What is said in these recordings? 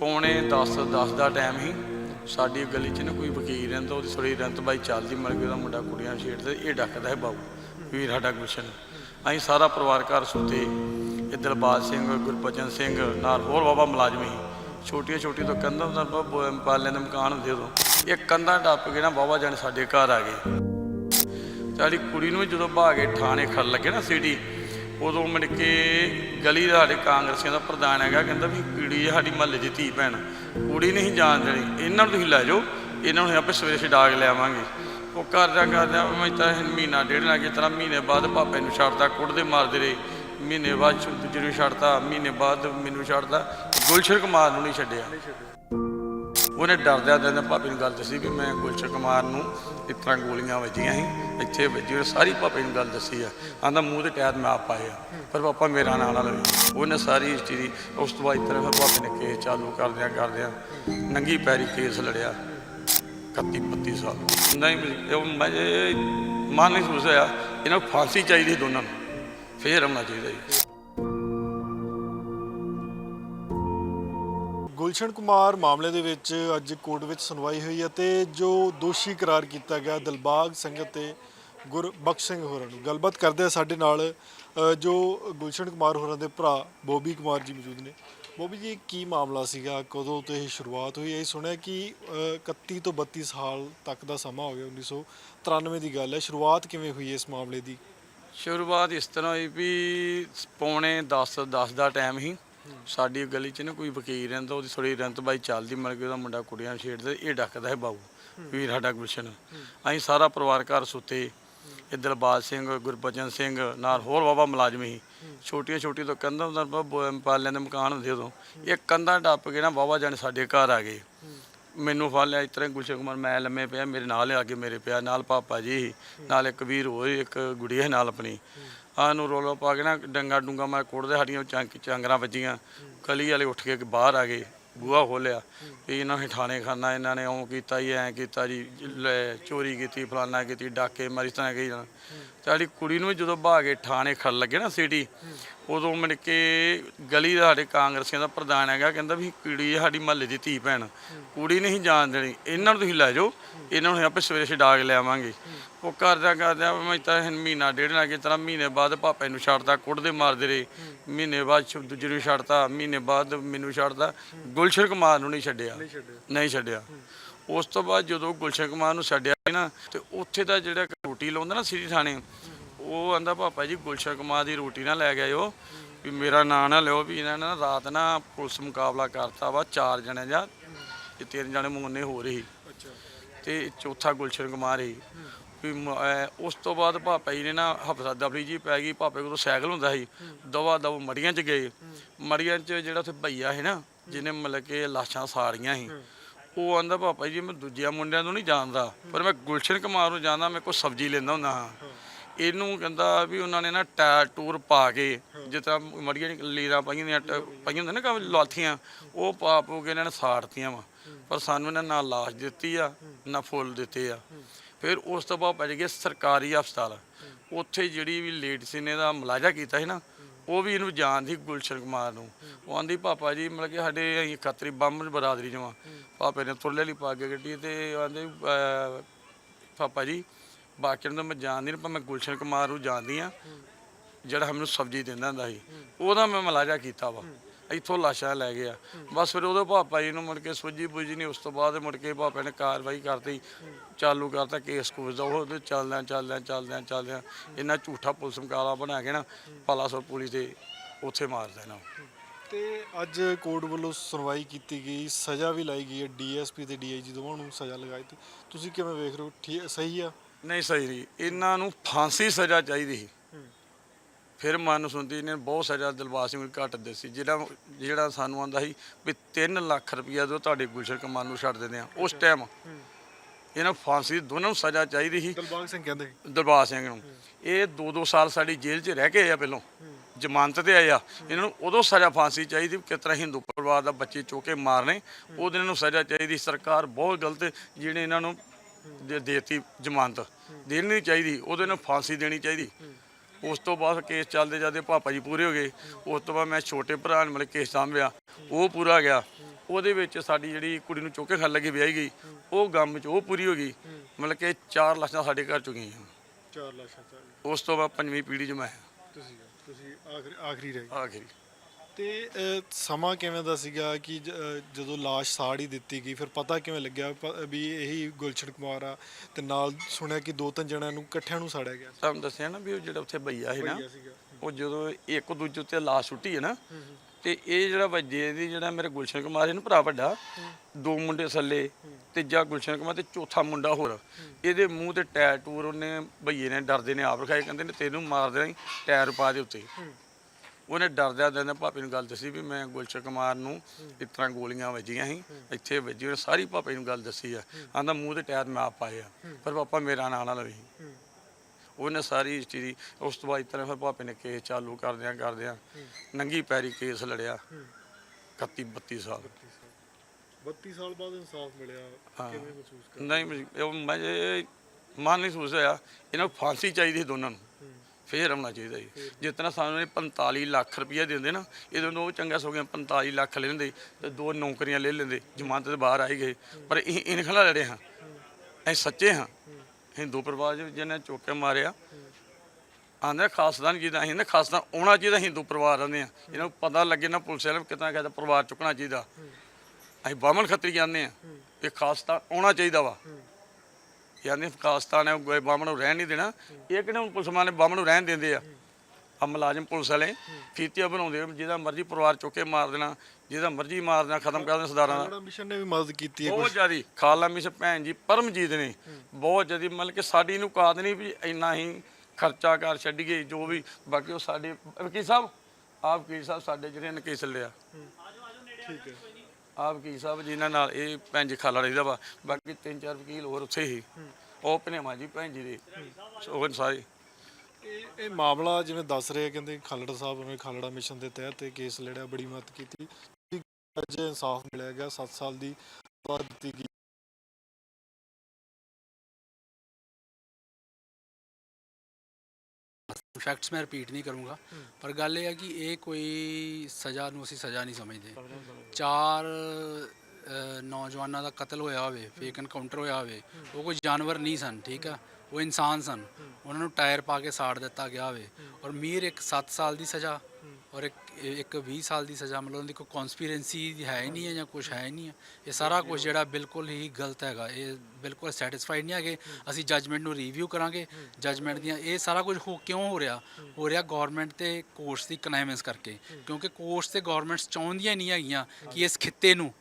ਪੌਣੇ 10 10 ਦਾ ਟਾਈਮ ਹੀ ਸਾਡੀ ਗਲੀ 'ਚ ਨਾ ਕੋਈ ਵਕੀਲ ਰਹਿੰਦਾ, ਉਹਦੀ ਥੋੜੀ ਰੰਤ ਬਾਈ ਚੱਲਦੀ, ਮਰ ਗਿਆ ਉਹਦਾ ਮੁੰਡਾ ਕੁੜੀਆਂ ਛੇੜਦਾ ਇਹ ਡੱਕਦਾ ਹੈ ਬਾਬੂ ਵੀਰ ਸਾਡਾ ਗੁਲਸ਼ਨ। ਅਸੀਂ ਸਾਰਾ ਪਰਿਵਾਰ ਘਰ ਸੁੱਤੇ, ਇਹ ਦਿਲਬਾਗ ਸਿੰਘ, ਗੁਰਬਚਨ ਸਿੰਘ, ਨਾਲ ਹੋਰ ਬਾਬਾ ਮੁਲਾਜ਼ਮ ਹੀ। ਛੋਟੀਆਂ ਛੋਟੀਆਂ ਤੋਂ ਕੰਧਾਂ ਦਾ ਪਾਲਿਆਂ ਦੇ ਮਕਾਨ ਹੁੰਦੇ ਉਦੋਂ, ਇਹ ਕੰਧਾਂ ਟੱਪ ਕੇ ਨਾ ਬਾਬਾ ਜਾਨ ਸਾਡੇ ਘਰ ਆ ਗਏ। ਸਾਡੀ ਕੁੜੀ ਨੂੰ ਵੀ ਜਦੋਂ ਭਾਗੇ ਥਾਣੇ ਖੜ ਲੱਗੇ ਨਾ ਸਿਟੀ ਉਦੋਂ ਮਿਲ ਕੇ ਗਲੀ ਦਾ ਸਾਡੇ ਕਾਂਗਰਸੀਆਂ ਦਾ ਪ੍ਰਧਾਨ ਹੈਗਾ, ਕਹਿੰਦਾ ਵੀ ਕੁੜੀ ਸਾਡੀ ਮਹੱਲੇ ਦੀ ਧੀ ਭੈਣ। ਕੁੜੀ ਨਹੀਂ ਜਾਣ ਦੇਣੀ। ਇਹਨਾਂ ਨੂੰ ਤੁਸੀਂ ਲੈ ਜਾਓ। ਇਹਨਾਂ ਨੂੰ ਅਸੀਂ ਆਪੇ ਸਵੇਰੇ ਛਡਾਗ ਲੈ ਆਵਾਂਗੇ ਉਹ ਕਰਦਾ ਕਰਦਾ ਮੈਂ ਤਾਂ ਮਹੀਨਾ ਡੇਢ ਲੱਗ ਗਿਆ, ਤਰ੍ਹਾਂ ਮਹੀਨੇ ਬਾਅਦ ਪਾਪੇ ਨੂੰ ਛੱਡਦਾ ਕੁੱਟਦੇ ਮਾਰਦੇ ਰਹੇ। ਮਹੀਨੇ ਬਾਅਦ ਚ ਦੂਜੇ ਨੂੰ ਛੱਡਤਾ, ਮਹੀਨੇ ਬਾਅਦ ਮੈਨੂੰ ਛੱਡਦਾ ਗੁਲਸ਼ਰ ਕੁਮਾਰ ਨੂੰ ਨਹੀਂ ਛੱਡਿਆ। ਉਹਨੇ ਡਰਦਿਆਂ ਦਿੰਦਾ ਭਾਪੇ ਨੂੰ ਗੱਲ ਦੱਸੀ ਵੀ ਮੈਂ ਗੁਲਸ਼ਨ ਕੁਮਾਰ ਨੂੰ ਇਸ ਤਰ੍ਹਾਂ ਗੋਲੀਆਂ ਵੱਜੀਆਂ ਸੀ, ਇੱਥੇ ਵੱਜੀ ਉਹ ਸਾਰੀ ਭਾਪੇ ਨੂੰ ਗੱਲ ਦੱਸੀ ਆ। ਆਂਦਾ ਮੂੰਹ ਤੇ ਟੈਰ ਮੈਂ ਆਪ ਪਾਇਆ ਪਰ ਪਾਪਾ ਮੇਰਾ ਨਾਂ ਨਾ ਲਵੇ। ਉਹਨੇ ਸਾਰੀ ਹਿਸਟਰੀ ਦੀ, ਉਸ ਤੋਂ ਬਾਅਦ ਇਸ ਤਰ੍ਹਾਂ ਫਿਰ ਭਾਪੇ ਨੇ ਕੇਸ ਚਾਲੂ ਕਰਦਿਆਂ ਕਰਦਿਆਂ ਨੰਗੀ ਪੈਰੀ ਕੇਸ ਲੜਿਆ 31 32 ਸਾਲ। ਨਹੀਂ ਉਹ ਮੈਂ, ਇਹ ਮਨ ਨਹੀਂ ਸੁਝਿਆ ਇਹਨਾਂ ਨੂੰ ਫਾਂਸੀ ਚਾਹੀਦੀ ਸੀ ਦੋਨਾਂ ਨੂੰ, ਫੇਰ ਹੋਣਾ ਚਾਹੀਦਾ ਜੀ। ਗੁਲਸ਼ਨ ਕੁਮਾਰ ਮਾਮਲੇ ਦੇ ਵਿੱਚ ਅੱਜ ਕੋਰਟ ਵਿੱਚ ਸੁਣਵਾਈ ਹੋਈ ਹੈ ਅਤੇ ਜੋ ਦੋਸ਼ੀ ਕਰਾਰ ਕੀਤਾ ਗਿਆ ਦਿਲਬਾਗ ਸਿੰਘ ਅਤੇ ਗੁਰਬਖਸ਼ ਸਿੰਘ ਹੋਰਾਂ ਨੂੰ। ਗੱਲਬਾਤ ਕਰਦੇ ਆ ਸਾਡੇ ਨਾਲ ਜੋ ਗੁਲਸ਼ਨ ਕੁਮਾਰ ਹੋਰਾਂ ਦੇ ਭਰਾ ਬੋਬੀ ਕੁਮਾਰ ਜੀ ਮੌਜੂਦ ਨੇ। ਬੋਬੀ ਜੀ ਕੀ ਮਾਮਲਾ ਸੀਗਾ? ਕਦੋਂ ਤੋਂ ਇਹ ਸ਼ੁਰੂਆਤ ਹੋਈ? ਇਹ ਸੁਣਿਆ ਕਿ ਅ, 31 ਤੋਂ 32 ਸਾਲ ਤੱਕ ਦਾ ਸਮਾਂ ਹੋ ਗਿਆ 1993 ਦੀ ਗੱਲ ਹੈ। ਸ਼ੁਰੂਆਤ ਕਿਵੇਂ ਹੋਈ ਇਸ ਮਾਮਲੇ ਦੀ? ਸ਼ੁਰੂਆਤ ਇਸ ਤਰ੍ਹਾਂ ਹੋਈ ਵੀ ਪੌਣੇ 10 10 ਦਾ ਟਾਈਮ ਹੀ ਸਾਡੀ ਗਲੀ 'ਚ ਨਾ ਕੋਈ ਵਕੀਲ ਰਹਿੰਦਾ ਉਹਦੀ ਥੋੜੀ ਰੰਤ ਬਾਈ ਚੱਲਦੀ ਮਰ ਗਿਆ ਉਹਦਾ ਮੁੰਡਾ ਕੁੜੀਆਂ ਛੇੜਦਾ ਇਹ ਡੱਕਦਾ ਹੈ ਬਾਬੂ ਵੀਰ ਸਾਡਾ ਗੁਲਸ਼ਨ। ਅਸੀਂ ਸਾਰਾ ਪਰਿਵਾਰ ਘਰ ਸੁੱਤੇ ਇਹ ਦਿਲਬਾਗ ਸਿੰਘ ਗੁਰਬਚਨ ਸਿੰਘ ਨਾਲ ਹੋਰ ਬਾਬਾ ਮੁਲਾਜ਼ਮ ਸੀ। ਛੋਟੀਆਂ ਛੋਟੀਆਂ ਤੋਂ ਕੰਧਾਂ ਦਾ ਪਾਲਿਆਂ ਦੇ ਮਕਾਨ ਹੁੰਦੇ ਉਦੋਂ ਇਹ ਕੰਧਾਂ ਟੱਪ ਕੇ ਨਾ ਬਾਬਾ ਜਾਨ ਸਾਡੇ ਘਰ ਆ ਗਏ। ਮੈਨੂੰ ਫੜ ਲਿਆ ਇਸ ਤਰ੍ਹਾਂ ਗੁਲਸ਼ਨ ਕੁਮਾਰ ਮੈਂ ਲੰਮੇ ਪਿਆ ਮੇਰੇ ਨਾਲ ਆ ਕੇ ਮੇਰੇ ਪਿਆ ਨਾਲ ਪਾਪਾ ਜੀ ਸੀ, ਨਾਲ ਇੱਕ ਵੀਰ ਹੋਰ ਇੱਕ ਗੁੜੀਆ ਸੀ ਨਾਲ ਆਪਣੀ। ਆਹ ਨੂੰ ਰੋਲੋ ਪਾ ਕੇ ਨਾ ਡੰਗਾ ਡੁੰਗਾ ਮੈਂ ਕੁੱਟਦੇ ਸਾਡੀਆਂ ਚੰਕ ਚਾਂਗਰਾਂ ਵੱਜੀਆਂ। ਕਲੀ ਵਾਲੇ ਉੱਠ ਕੇ ਬਾਹਰ ਆ ਗਏ ਬੂਹਾ ਖੋਲਿਆ ਵੀ ਇਹਨਾਂ ਨੇ ਠਾਣੇ ਖਾਨਾ ਇਹਨਾਂ ਨੇ ਉਹ ਕੀਤਾ ਜੀ ਐਂ ਕੀਤਾ ਜੀ ਲੈ, ਚੋਰੀ ਕੀਤੀ ਫਲਾਨਾ ਕੀਤੀ ਡਾਕੇ ਮਾਰੀ ਤਰ੍ਹਾਂ ਕਹੀ ਜਾਣਾ। ਸਾਡੀ ਕੁੜੀ ਨੂੰ ਵੀ ਜਦੋਂ ਭਾਗੇ ਠਾਣੇ ਖੜ ਲੱਗੇ ਨਾ ਸਿਟੀ ਉਦੋਂ ਮਿਲ ਕੇ ਗਲੀ ਦਾ ਸਾਡੇ ਕਾਂਗਰਸੀਆਂ ਦਾ ਪ੍ਰਧਾਨ ਹੈਗਾ ਕਹਿੰਦਾ ਵੀ ਕੁੜੀ ਹੈ ਸਾਡੀ ਮਹੱਲੇ ਦੀ ਧੀ ਭੈਣ ਕੁੜੀ ਨਹੀਂ ਜਾਣ ਦੇਣੀ ਇਹਨਾਂ ਨੂੰ ਤੁਸੀਂ ਲੈ ਜਾਓ ਇਹਨਾਂ ਨੂੰ ਆਪੇ ਸਵੇਰੇ ਛਡਾਗ ਲੈ ਆਵਾਂਗੇ। ਉਹ ਕਰਦਾ ਕਰਦਾ ਮੈਂ ਤਾਂ ਇਹ ਮਹੀਨਾ ਡੇਢ ਲੱਗ ਗਿਆ ਤਰ੍ਹਾਂ ਮਹੀਨੇ ਬਾਅਦ ਪਾਪੇ ਨੂੰ ਛੱਡਦਾ ਕੁੱਟਦੇ ਮਾਰਦੇ ਰਹੇ ਮਹੀਨੇ ਬਾਅਦ ਦੂਜੇ ਨੂੰ ਛੱਡਤਾ ਮਹੀਨੇ ਬਾਅਦ ਮੈਨੂੰ ਛੱਡਦਾ ਗੁਲਸ਼ਨ ਕੁਮਾਰ ਨੂੰ ਨਹੀਂ ਛੱਡਿਆ। ਨਹੀਂ ਛੱਡਿਆ। ਉਸ ਤੋਂ ਬਾਅਦ ਜਦੋਂ ਗੁਲਸ਼ਨ ਕੁਮਾਰ ਨੂੰ ਛੱਡਿਆ ਨਾ ਤੇ ਉੱਥੇ ਦਾ ਜਿਹੜਾ ਰੋਟੀ ਲਾਉਂਦਾ ਨਾ ਸਿਟੀ ਥਾਣੇ ਉਹ ਆਂਦਾ ਪਾਪਾ ਜੀ ਗੁਲਸ਼ਨ ਕੁਮਾਰ ਦੀ ਰੋਟੀ ਨਾ ਲੈ ਕੇ ਆਇਓ ਵੀ ਮੇਰਾ ਨਾਂ ਨਾ ਲਿਓ ਵੀ ਇਹਨਾਂ ਨੇ ਰਾਤ ਨਾ ਪੁਲਿਸ ਮੁਕਾਬਲਾ ਕਰਤਾ ਵਾ ਚਾਰ ਜਣੇ ਜਾਂ ਇਹ ਤਿੰਨ ਜਣੇ ਮੁੰਨੇ ਹੋ ਰਹੀ ਤੇ ਚੌਥਾ ਗੁਲਸ਼ਨ ਕੁਮਾਰ ਸੀ। ਵੀ ਉਸ ਤੋਂ ਬਾਅਦ ਪਾਪਾ ਜੀ ਨੇ ਨਾ ਹਫਤਾ ਦਫੜੀ ਜੀ ਪੈ ਗਈ ਪਾਪੇ ਕੋਲ ਸਾਈਕਲ ਹੁੰਦਾ ਸੀ ਦਵਾ ਦਵ ਮੜੀਆਂ ਚ ਗਏ। ਮੜੀਆਂ ਚ ਜਿਹੜਾ ਉੱਥੇ ਭਈਆ ਸੀ ਨਾ ਜਿਹਨੇ ਮਤਲਬ ਕਿ ਲਾਸ਼ਾਂ ਸਾੜੀਆਂ ਸੀ। ਉਹ ਆਂਦਾ, ਪਾਪਾ ਜੀ, ਮੈਂ ਦੂਜਿਆਂ ਮੁੰਡਿਆਂ ਨੂੰ ਨਹੀਂ ਜਾਣਦਾ, ਪਰ ਮੈਂ ਗੁਲਸ਼ਨ ਕੁਮਾਰ ਨੂੰ ਜਾਣਦਾ, ਮੈਂ ਕੋਈ ਸਬਜ਼ੀ ਲੈਂਦਾ ਹੁੰਦਾ ਹਾਂ। ਇਹਨੂੰ ਕਹਿੰਦਾ ਵੀ ਉਹਨਾਂ ਨੇ ਨਾ ਟਾਇਰ ਟੂਰ ਪਾ ਕੇ ਜਿੱਦਾਂ ਮੜੀਆਂ ਲੀਰਾਂ ਪਾਈਆਂ ਦੀਆਂ ਟ- ਪਾਈਆਂ ਹੁੰਦੀਆਂ ਨਾ ਕਿ ਲਾਥੀਆਂ ਉਹ ਪਾ ਪੂ ਕੇ ਇਹਨਾਂ ਨੇ ਸਾੜਤੀਆਂ ਵਾ। ਪਰ ਸਾਨੂੰ ਇਹਨਾਂ ਨਾ ਲਾਸ਼ ਦਿੱਤੀ ਆ, ਨਾ ਫੁੱਲ ਦਿੱਤੇ ਆ। ਫਿਰ ਉਸ ਤੋਂ ਬਾਅਦ ਪੈ ਗਏ ਸਰਕਾਰੀ ਹਸਪਤਾਲ। ਉੱਥੇ ਜਿਹੜੀ ਵੀ ਲੇਡੀਜ਼ ਨੇ ਦਾ ਮੁਲਾਜ਼ਾ ਕੀਤਾ ਸੀ ਨਾ ਉਹ ਵੀ ਇਹਨੂੰ ਜਾਣਦੀ ਗੁਲਸ਼ਨ ਕੁਮਾਰ ਨੂੰ। ਉਹ ਆਂਦੀ, ਪਾਪਾ ਜੀ, ਮਤਲਬ ਕਿ ਸਾਡੇ ਅਸੀਂ ਖੱਤਰੀ ਬੰਮ ਬਰਾਦਰੀ ਜਮਾ ਪਾਪੇ ਨੇ ਤੁਰਲੇ ਲਈ ਪਾ ਕੇ ਗੱਡੀ ਤੇ ਆਂਦੇ ਪਾਪਾ ਜੀ ਬਾਕੀ ਨੂੰ ਤਾਂ ਮੈਂ ਜਾਣਦੀ ਨਹੀਂ ਪਰ ਮੈਂ ਗੁਲਸ਼ਨ ਕੁਮਾਰ ਨੂੰ ਜਾਣਦੀ ਆ, ਜਿਹੜਾ ਮੈਨੂੰ ਸਬਜ਼ੀ ਦਿੰਦਾ ਹੁੰਦਾ ਸੀ। ਉਹਦਾ ਮੈਂ ਮਲਾਜਾ ਕੀਤਾ ਵਾ। ਇੱਥੋਂ ਲਾਸ਼ਾਂ ਲੈ ਗਿਆ ਬਸ ਫਿਰ ਉਹਦੇ ਪਾਪਾ ਜੀ ਨੂੰ ਮੁੜ ਕੇ ਸੁੱਜੀ ਪੁੱਜੀ ਨਹੀਂ ਉਸ ਤੋਂ ਬਾਅਦ ਮੁੜ ਕੇ ਪਾਪਾ ਨੇ ਕਾਰਵਾਈ ਕਰਤੀ ਚਾਲੂ ਕਰਤਾ ਕੇਸ ਕੂਸ ਦਾ। ਉਹ ਤੇ ਚੱਲਦਿਆਂ ਚੱਲਦਿਆਂ ਚੱਲਦਿਆਂ ਚੱਲਦਿਆਂ ਇਹਨਾਂ ਝੂਠਾ ਪੁਲਿਸ ਮੁਕਾਬਲਾ ਬਣਾ ਕੇ ਨਾ ਪਾਲਾਸਰ ਪੁਲਿਸ ਦੇ ਉੱਥੇ ਮਾਰ ਦੇਣਾ। ਤੇ ਅੱਜ ਕੋਰਟ ਵੱਲੋਂ ਸੁਣਵਾਈ ਕੀਤੀ ਗਈ ਸਜ਼ਾ ਵੀ ਲਾਈ ਗਈ ਹੈ ਡੀਐਸਪੀ ਤੇ ਡੀਆਈਜੀ ਦੋਵਾਂ ਨੂੰ ਸਜ਼ਾ ਲਗਾਈ। ਤੇ ਤੁਸੀਂ ਕਿਵੇਂ ਵੇਖ ਰਹੇ ਹੋ? ਠੀਕ ਸਹੀ ਆ? ਨਹੀਂ ਸਹੀ ਨਹੀਂ। ਇਹਨਾਂ ਨੂੰ ਫਾਂਸੀ ਸਜ਼ਾ ਚਾਹੀਦੀ ਸੀ। ਫਿਰ ਮਨ ਸੁਣਦੀ ਨੇ ਬਹੁਤ ਸਜ਼ਾ ਦਿਲਬਾਗ ਸਿੰਘ ਨੂੰ ਘੱਟ ਦਿੱਤੀ ਜਿਹੜਾ ਜਿਹੜਾ ਸਾਨੂੰ ਆਂਦਾ ਸੀ ਵੀ 3 ਲੱਖ ਰੁਪਈਆ ਦਿਓ ਤੁਹਾਡੇ ਗੁਲਸ਼ਨ ਕਮਾਨ ਨੂੰ ਛੱਡ ਦਿੰਦੇ ਆ ਉਸ ਟਾਈਮ ਇਹਨਾਂ ਫਾਂਸੀ ਦੋਨਾਂ ਨੂੰ ਸਜ਼ਾ ਚਾਹੀਦੀ ਸੀ। ਦਿਲਬਾਗ ਸਿੰਘ ਕਹਿੰਦੇ ਦਰਬਾਰ ਸਿੰਘ ਨੂੰ। ਇਹ 2-2 ਸਾਲ ਸਾਡੀ ਜੇਲ੍ਹ 'ਚ ਰਹਿ ਕੇ ਆ ਪਹਿਲੋਂ। ਜ਼ਮਾਨਤ ਤੇ ਆਏ ਆ। ਇਹਨਾਂ ਨੂੰ ਉਦੋਂ ਸਜ਼ਾ ਫਾਂਸੀ ਚਾਹੀਦੀ ਕਿਸ ਤਰ੍ਹਾਂ ਹਿੰਦੂ ਪਰਿਵਾਰ ਦਾ ਬੱਚੇ ਚੋਕੇ ਮਾਰਨੇ। ਉਹਦੇ ਨੂੰ ਸਜ਼ਾ ਚਾਹੀਦੀ ਸਰਕਾਰ ਬਹੁਤ ਗਲਤ ਜਿਹੜੇ ਇਹਨਾਂ ਨੂੰ ਦੇਤੀ ਜ਼ਮਾਨਤ। ਦੇਣੀ ਚਾਹੀਦੀ। ਉਹਦੇ ਨੂੰ ਫਾਂਸੀ ਦੇਣੀ ਚਾਹੀਦੀ। ਉਸ ਤੋਂ ਬਾਅਦ ਕੇਸ ਚੱਲਦੇ ਜਾਂਦੇ ਪਾਪਾ ਜੀ ਪੂਰੇ ਹੋ ਗਏ। ਉਸ ਤੋਂ ਬਾਅਦ ਮੈਂ ਛੋਟੇ ਭਰਾ ਨੇ ਮਤਲਬ ਕੇਸ ਸਾਂਭਿਆ। ਉਹ ਪੂਰਾ ਗਿਆ। ਉਹਦੇ ਵਿੱਚ ਸਾਡੀ ਜਿਹੜੀ ਕੁੜੀ ਨੂੰ ਚੁੱਕ ਕੇ ਖਾ ਲੱਗੇ ਵਿਆਹੀ ਗਈ। ਉਹ ਗਮ ਚ ਉਹ ਪੂਰੀ ਹੋ ਗਈ। ਮਤਲਬ ਕਿ 4 ਲੱਖਾਂ ਸਾਡੇ ਘਰ ਚੋਂ ਗਈਆਂ। 4 ਲੱਖ ਉਸ ਤੋਂ ਬਾਅਦ ਪੰਜਵੀਂ ਪੀੜ੍ਹੀ 'ਚ ਮੈਂ। ਤੁਸੀਂ ਤੁਸੀਂ ਆਖਰੀ ਆਖਰੀ ਰਹਿ ਆਖਰੀ। ਤੇ ਅਹ, ਸਮਾਂ ਕਿਵੇਂ ਦਾ ਸੀਗਾ ਕਿ ਜ- ਜਦੋਂ ਲਾਸ਼ ਸਾੜ ਹੀ ਦਿੱਤੀ ਗਈ ਫਿਰ ਪਤਾ ਕਿਵੇਂ ਲੱਗਿਆ ਪ- ਵੀ ਇਹੀ ਗੁਲਸ਼ਨ ਕੁਮਾਰ ਆ ਤੇ ਨਾਲ ਸੁਣਿਆ ਕਿ ਦੋ ਤਿੰਨ ਜਣਿਆਂ ਨੂੰ ਇਕੱਠਿਆਂ ਨੂੰ ਸਾੜਿਆ ਗਿਆ ਤੁਹਾਨੂੰ ਦੱਸਿਆ ਨਾ ਵੀ ਉਹ ਜਿਹੜਾ ਉੱਥੇ ਭਈਆ ਸੀ ਨਾ ਭਈਆ ਸੀਗਾ ਉਹ ਜਦੋਂ ਇੱਕ ਦੂਜੇ ਉੱਤੇ ਲਾਸ਼ ਸੁੱਟੀ ਹੈ ਨਾ ਤੇ ਇਹ ਜਿਹੜਾ ਵੱਜੇ ਦੀ ਜਿਹੜਾ ਮੇਰੇ ਗੁਲਸ਼ਨ ਕੁਮਾਰ ਇਹਨੂੰ ਭਰਾ ਵੱਡਾ ਦੋ ਮੁੰਡੇ ਥੱਲੇ ਤੀਜਾ ਗੁਲਸ਼ਨ ਕੁਮਾਰ ਤੇ ਚੌਥਾ ਮੁੰਡਾ ਹੋਰ। ਇਹਦੇ ਮੂੰਹ ਤੇ ਟੈਟੂਰ ਉਹਨੇ ਭਈਏ ਨੇ ਡਰਦੇ ਨੇ ਆਪ ਰਖਾਏ ਕਹਿੰਦੇ ਨੇ ਤੈਨੂੰ ਮਾਰ ਦੇਣਾ ਈ, ਟਾਇਰ ਪਾ ਦੇ ਉੱਤੇ। ਉਹਨੇ ਡਰਦਿਆਂ ਦਿੰਦੇ ਭਾਪੇ ਨੂੰ ਗੱਲ ਦੱਸੀ ਵੀ ਮੈਂ ਗੁਲਸ਼ਨ ਕੁਮਾਰ ਨੂੰ ਇਸ ਤਰ੍ਹਾਂ ਗੋਲੀਆਂ ਵੱਜੀਆਂ ਸੀ ਇੱਥੇ ਵੱਜੀ ਉਹਨੇ ਸਾਰੀ ਭਾਪੇ ਨੂੰ ਗੱਲ ਦੱਸੀ ਆ। ਆਂਦਾ ਮੂੰਹ ਤੇ ਟਾਇਰ ਮੈਂ ਆਪ ਪਾਏ ਆ ਪਰ ਪਾਪਾ ਮੇਰਾ ਨਾਂ ਨਾ ਲਵੇ। ਉਹਨੇ ਸਾਰੀ ਹਿਸਟਰੀ ਦੀ ਉਸ ਤੋਂ ਬਾਅਦ ਤਰ੍ਹਾਂ ਫਿਰ ਭਾਪੇ ਨੇ ਕੇਸ ਚਾਲੂ ਕਰਦਿਆਂ ਕਰਦਿਆਂ ਨੰਗੀ ਪੈਰੀ ਕੇਸ ਲੜਿਆ 31 32 ਸਾਲ। 32 ਸਾਲ ਬਾਅਦ ਇਨਸਾਫ ਮਿਲਿਆ। ਕਿਵੇਂ ਮਹਿਸੂਸ ਕਰ ਨਹੀਂ ਮੈਂ- ਇਹ ਮਨ ਨਹੀਂ ਸੋਚ ਹੋਇਆ ਇਹਨਾਂ ਨੂੰ ਫਾਂਸੀ ਚਾਹੀਦੀ ਦੋਨਾਂ ਨੂੰ। ਫੇਰ ਆਉਣਾ ਚਾਹੀਦਾ ਜੀ। ਜਿਤਨਾ ਸਾਨੂੰ ਇਹ 45 ਲੱਖ ਰੁਪਏ ਦਿੰਦੇ ਨਾ ਇਹਦੋਂ ਉਹ ਚੰਗਾ ਸੋ ਗਿਆ 45 ਲੱਖ ਲੈ ਲੈਂਦੇ ਤੇ ਦੋ ਨੌਕਰੀਆਂ ਲੈ ਲੈਂਦੇ, ਜ਼ਮਾਨਤ ਦੇ ਬਾਹਰ ਆਈ ਗਏ। ਪਰ ਇਹ ਇਨ ਖਲਾ ਲੜੇ ਹਾਂ। ਅਸੀਂ ਸੱਚੇ ਹਾਂ। ਹਿੰਦੂ ਪਰਿਵਾਰ ਚ ਜਿਹਨੇ ਚੋਕੇ ਮਾਰਿਆ, ਆਂਦਾ ਖਾਸਦਾਨ ਜਿਹਦਾ ਅਸੀਂ ਨਾ ਖਾਸਦਾਨ ਆਉਣਾ ਚਾਹੀਦਾ, ਹਿੰਦੂ ਪਰਿਵਾਰ ਰਹਿੰਦੇ ਆ ਇਹਨਾਂ ਨੂੰ ਪਤਾ ਲੱਗੇ ਨਾ ਪੁਲਿਸ ਵਾਲੇ ਕਿਤਾ ਕਹਿੰਦਾ ਪਰਿਵਾਰ ਚੁੱਕਣਾ ਚਾਹੀਦਾ। ਅਸੀਂ ਬਾਮਨ ਖੱਤਰੀ ਜਾਂਦੇ ਆ ਇਹ ਖਾਸਦਾਨ ਆਉਣਾ ਚਾਹੀਦਾ ਵਾ। ਕਹਿੰਦੇ ਖਾਸਤਾਨ ਹੈ ਗੋਏ ਬਾਮਣ ਨੂੰ ਰਹਿਣ ਨਹੀਂ ਦੇਣਾ। ਇਹ ਕਿਹਨੇ ਹੁਣ ਪੁਲਿਸ ਵਾਲੇ ਬਾਮਣ ਨੂੰ ਰਹਿਣ ਦਿੰਦੇ ਆ? ਆ ਮੁਲਾਜ਼ਮ ਪੁਲਿਸ ਵਾਲੇ। ਫੀਤੀਆਂ ਬਣਾਉਂਦੇ ਜਿਹਦਾ ਮਰਜ਼ੀ ਪਰਿਵਾਰ ਚੁੱਕ ਕੇ ਮਾਰ ਦੇਣਾ ਜਿਹਦਾ ਮਰਜ਼ੀ ਮਾਰ ਦੇਣਾ ਖਤਮ ਕਰ ਦੇਣਾ ਸਰਦਾਰਾਂ ਦਾ ਮਿਸ਼ਨ ਨੇ ਵੀ ਮਦਦ ਕੀਤੀ ਹੈ ਬਹੁਤ ਜ਼ਿਆਦੀ। ਖਾਲਾ ਮਿਸ ਭੈਣ ਜੀ ਪਰਮਜੀਤ ਨੇ। ਬਹੁਤ ਜ਼ਿਆਦੀ ਮਤਲਬ ਕਿ ਸਾਡੀ ਨੂੰ ਕਾਦ ਨਹੀਂ ਵੀ ਇੰਨਾ ਹੀ ਖਰਚਾ ਕਰ ਛੱਡੀਏ ਜੋ ਵੀ। ਬਾਕੀ ਉਹ ਸਾਡੇ ਵਕੀਲ ਸਾਹਿਬ ਆਪ ਵਕੀਲ ਸਾਹਿਬ ਸਾਡੇ ਜਿਹੜੇ ਨੇ ਕੇਸ ਲਿਆ ਠੀਕ ਹੈ। ਆਪ ਵਕੀਲ ਸਾਹਿਬ ਜਿਨ੍ਹਾਂ ਨਾਲ ਇਹ ਭੈਣ ਜੀ ਖਾਲਾ ਰਹਿਦਾ ਵਾ, ਬਾਕੀ ਤਿੰਨ ਚਾਰ ਵਕੀਲ ਹੋਰ ਉੱਥੇ ਹੀ। ਉਹ ਭਨੇਵਾ ਜੀ, ਭੈਣ ਜੀ ਦੇ। ਉਹ ਸਾਰੇ। ਇਹ ਇਹ ਮਾਮਲਾ ਜਿਵੇਂ ਦੱਸ ਰਹੇ ਕਹਿੰਦੇ ਖਾਲੜਾ ਸਾਹਿਬ ਨੇ ਖਾਲੜਾ ਮਿਸ਼ਨ ਦੇ ਤਹਿਤ ਇਹ ਕੇਸ ਲੜਿਆ, ਬੜੀ ਮਦਦ ਕੀਤੀ। ਅੱਜ ਇਨਸਾਫ ਮਿਲਿਆ ਗਿਆ 7 ਸਾਲ ਦੀ ਸਜ਼ਾ ਦਿੱਤੀ ਗਈ। ਫੈਕਟਸ ਮੈਂ ਰਿਪੀਟ ਨਹੀਂ ਕਰੂੰਗਾ। ਪਰ ਗੱਲ ਇਹ ਹੈ ਕਿ ਇਹ ਕੋਈ ਸਜ਼ਾ ਨੂੰ ਅਸੀਂ ਸਜ਼ਾ ਨਹੀਂ ਸਮਝਦੇ। ਚਾਰ ਨੌਜਵਾਨਾਂ ਦਾ ਕਤਲ ਹੋਇਆ ਹੋਵੇ ਫੇਕ ਐਨਕਾਊਂਟਰ ਹੋਇਆ ਹੋਵੇ ਉਹ ਕੋਈ ਜਾਨਵਰ ਨਹੀਂ ਸਨ ਠੀਕ ਆ? ਉਹ ਇਨਸਾਨ ਸਨ। ਉਹਨਾਂ ਨੂੰ ਟਾਇਰ ਪਾ ਕੇ ਸਾੜ ਦਿੱਤਾ ਗਿਆ ਹੋਵੇ। ਔਰ ਮੀਰ ਇੱਕ 7 ਸਾਲ ਦੀ ਸਜ਼ਾ ਔਰ ਇੱਕ ਇੱਕ 20 ਸਾਲ ਦੀ ਸਜ਼ਾ ਮਤਲਬ ਉਹਦੀ ਕੋਈ ਕਨਸਪੀਰੈਂਸੀ ਹੈ ਹੀ ਨਹੀਂ ਹੈ ਜਾਂ ਕੁਝ ਹੈ ਹੀ ਨਹੀਂ ਹੈ। ਇਹ ਸਾਰਾ ਕੁਝ ਜਿਹੜਾ ਬਿਲਕੁਲ ਹੀ ਗਲਤ ਹੈਗਾ। ਇਹ ਬਿਲਕੁਲ ਸੈਟੀਸਫਾਈਡ ਨਹੀਂ ਹੈਗੇ। ਅਸੀਂ ਜੱਜਮੈਂਟ ਨੂੰ ਰਿਵਿਊ ਕਰਾਂਗੇ। ਜੱਜਮੈਂਟ ਦੀਆਂ ਇਹ ਸਾਰਾ ਕੁਝ ਹੋ ਕਿਉਂ ਹੋ ਰਿਹਾ? ਹੋ ਰਿਹਾ ਗਵਰਨਮੈਂਟ ਤੇ ਕੋਰਟਸ ਦੀ ਕਨਾਈਮੈਂਸ ਕਰਕੇ। ਕਿਉਂਕਿ ਕੋਰਟਸ ਤੇ ਗਵਰਨਮੈਂਟਸ ਚਾਹੁੰਦੀਆਂ ਹੀ ਨਹੀਂ ਹੈਗੀਆਂ ਕਿ ਇਸ ਖਿੱਤੇ ਨੂੰ,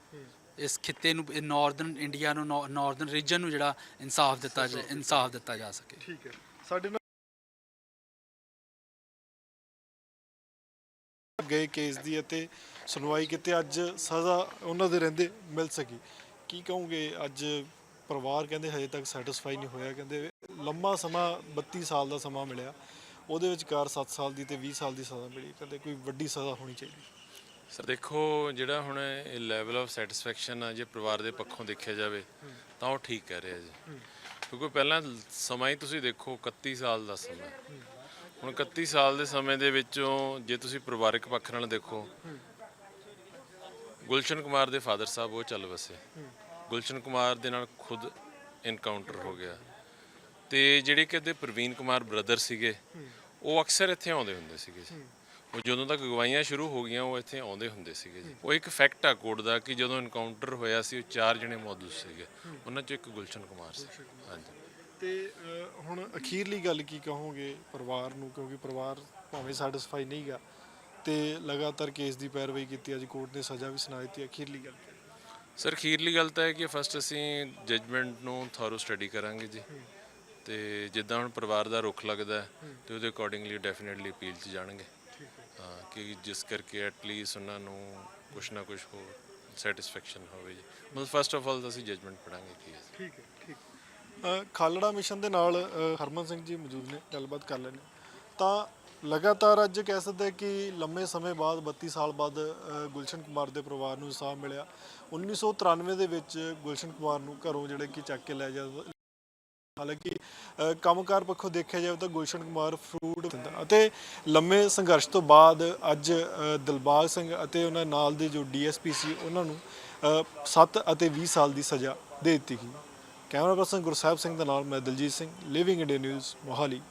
ਇਸ ਖਿੱਤੇ ਨੂੰ ਨਾਰਥਰਨ ਇੰਡੀਆ ਨੂੰ ਨਾਰਥਰਨ ਰੀਜਨ ਨੂੰ ਜਿਹੜਾ ਇਨਸਾਫ ਦਿੱਤਾ ਜਾ ਇਨਸਾਫ ਦਿੱਤਾ ਜਾ ਸਕੇ। ਠੀਕ ਹੈ। ਸਾਡੇ ਗਏ ਕੇਸ ਦੀ ਅਤੇ ਸੁਣਵਾਈ ਕੀਤੀ ਅੱਜ ਸਜ਼ਾ ਉਹਨਾਂ ਦੇ ਰਹਿੰਦੇ ਮਿਲ ਸਕੀ। ਕੀ ਕਹੋਗੇ? ਅੱਜ ਪਰਿਵਾਰ ਕਹਿੰਦੇ ਹਜੇ ਤੱਕ ਸੈਟੀਸਫਾਈ ਨਹੀਂ ਹੋਇਆ ਕਹਿੰਦੇ ਲੰਮਾ ਸਮਾਂ 32 ਸਾਲ ਦਾ ਸਮਾਂ ਮਿਲਿਆ। ਉਹਦੇ ਵਿਚਕਾਰ 7 ਸਾਲ ਦੀ ਤੇ 20 ਸਾਲ ਦੀ ਸਜ਼ਾ ਮਿਲੀ ਕਹਿੰਦੇ ਕੋਈ ਵੱਡੀ ਸਜ਼ਾ ਹੋਣੀ ਚਾਹੀਦੀ। ਸਰ ਦੇਖੋ ਜਿਹੜਾ ਹੁਣ ਇਹ ਲੈਵਲ ਆਫ ਸੈਟੀਸਫੈਕਸ਼ਨ ਆ ਜੇ ਪਰਿਵਾਰ ਦੇ ਪੱਖੋਂ ਦੇਖਿਆ ਜਾਵੇ ਤਾਂ ਉਹ ਠੀਕ ਕਹਿ ਰਿਹਾ ਜੀ। ਕਿਉਂਕਿ ਪਹਿਲਾਂ ਸਮਾਂ ਹੀ ਤੁਸੀਂ ਦੇਖੋ 31 ਸਾਲ ਦਾ ਸਮਾਂ। ਹੁਣ 31 ਸਾਲ ਦੇ ਸਮੇਂ ਦੇ ਵਿੱਚੋਂ ਜੇ ਤੁਸੀਂ ਪਰਿਵਾਰਕ ਪੱਖ ਨਾਲ ਦੇਖੋ, ਗੁਲਸ਼ਨ ਕੁਮਾਰ ਦੇ ਫਾਦਰ ਸਾਹਿਬ ਉਹ ਚੱਲ ਵਸੇ। ਗੁਲਸ਼ਨ ਕੁਮਾਰ ਦੇ ਨਾਲ ਖੁਦ ਇਨਕਾਊਂਟਰ ਹੋ ਗਿਆ। ਤੇ ਜਿਹੜੇ ਕਿ ਇਹਦੇ ਪ੍ਰਵੀਨ ਕੁਮਾਰ ਬ੍ਰਦਰ ਸੀਗੇ, ਉਹ ਅਕਸਰ ਇੱਥੇ ਆਉਂਦੇ ਹੁੰਦੇ ਸੀਗੇ ਜੀ। ਉਹ ਜਦੋਂ ਤੱਕ ਗਵਾਈਆਂ ਸ਼ੁਰੂ ਹੋ ਗਈਆਂ, ਉਹ ਇੱਥੇ ਆਉਂਦੇ ਹੁੰਦੇ ਸੀਗੇ ਜੀ। ਉਹ ਇੱਕ ਫੈਕਟ ਆ ਕੋਰਟ ਦਾ ਕਿ ਜਦੋਂ ਇਨਕਾਊਂਟਰ ਹੋਇਆ ਸੀ, ਉਹ ਚਾਰ ਜਣੇ ਮੌਜੂਦ ਸੀਗੇ। ਉਹਨਾਂ ਚੋਂ ਇੱਕ ਗੁਲਸ਼ਨ ਕੁਮਾਰ ਸੀ। ਹਾਂਜੀ। ਤੇ ਅਹ, ਹੁਣ ਅਖੀਰਲੀ ਗੱਲ ਕੀ ਕਹੋਗੇ ਪਰਿਵਾਰ ਨੂੰ? ਕਿਉਂਕਿ ਪਰਿਵਾਰ ਭਾਵੇਂ ਸੈਟੀਸਫਾਈ ਨਹੀਂਗਾ ਤੇ ਲਗਾਤਾਰ ਕੇਸ ਦੀ ਪੈਰਵਾਈ ਕੀਤੀ ਅੱਜ ਕੋਰਟ ਨੇ ਸਜ਼ਾ ਵੀ ਸੁਣਾ ਦਿੱਤੀ ਅਖੀਰਲੀ ਗੱਲ ਕੀ? ਸਰ ਅਖੀਰਲੀ ਗੱਲ ਤਾਂ ਹੈ ਕਿ ਫਸਟ ਅਸੀਂ ਜਜਮੈਂਟ ਨੂੰ ਥੋਰੋ ਸਟੱਡੀ ਕਰਾਂਗੇ ਜੀ। ਤੇ ਜਿੱਦਾਂ ਹੁਣ ਪਰਿਵਾਰ ਦਾ ਰੁਖ ਲੱਗਦਾ ਹੈ, ਤੇ ਉਹਦੇ ਅਕੋਰਡਿੰਗਲੀ ਡੈਫੀਨਿਟਲੀ ਅਪੀਲ 'ਚ ਜਾਣਗੇ। ਹਾਂ। ਕਿ ਜਿਸ ਕਰਕੇ ਐਟਲੀਸਟ ਉਹਨਾਂ ਨੂੰ ਕੁਛ ਨਾ ਕੁਛ ਹੋ ਸੈਟੀਸਫੈਕਸ਼ਨ ਹੋਵੇ ਜੀ। ਮਤਲਬ ਫਸਟ ਆਫ ਆਲ ਅਸੀਂ ਜਜਮੈਂਟ ਪੜਾਂਗੇ ਕੀ ਹੈ। ਠੀਕ ਹੈ ਠੀਕ ਖਾਲੜਾ ਮਿਸ਼ਨ ਦੇ ਨਾਲ ਹਰਮਨ ਸਿੰਘ ਜੀ ਮੌਜੂਦ ਨੇ ਗੱਲਬਾਤ ਕਰ ਲੈਣੇ ਤਾਂ ਲਗਾਤਾਰ ਅੱਜ ਕਹਿ ਸਕਦੇ ਕਿ ਲੰਮੇ ਸਮੇਂ ਬਾਅਦ 32 ਸਾਲ ਬਾਅਦ ਗੁਲਸ਼ਨ ਕੁਮਾਰ ਦੇ ਪਰਿਵਾਰ ਨੂੰ ਇਨਸਾਫ ਮਿਲਿਆ। 1993 ਦੇ ਵਿੱਚ ਗੁਲਸ਼ਨ ਕੁਮਾਰ ਨੂੰ ਘਰੋਂ ਜਿਹੜੇ ਕਿ ਚੱਕ ਕੇ ਲੈ ਜਾ ਹਾਲਾਂਕਿ ਅ, ਕੰਮਕਾਰ ਪੱਖੋਂ ਦੇਖਿਆ ਜਾਵੇ ਤਾਂ ਗੁਲਸ਼ਨ ਕੁਮਾਰ ਫਰੂਟ ਦਿੰਦਾ। ਅਤੇ ਲੰਮੇ ਸੰਘਰਸ਼ ਤੋਂ ਬਾਅਦ ਅੱਜ ਦਿਲਬਾਗ ਸਿੰਘ ਅਤੇ ਉਹਨਾਂ ਨਾਲ ਦੇ ਜੋ ਡੀਐਸਪੀ ਸੀ ਉਹਨਾਂ ਨੂੰ 7 ਅਤੇ 20 ਸਾਲ ਦੀ ਸਜ਼ਾ ਦੇ ਦਿੱਤੀ ਗਈ। ਕੈਮਰਾ ਪਰਸਨ ਗੁਰਸਾਹਿਬ ਸਿੰਘ ਦੇ ਨਾਲ ਮੈਂ Daljit Singh Living India News Mohali.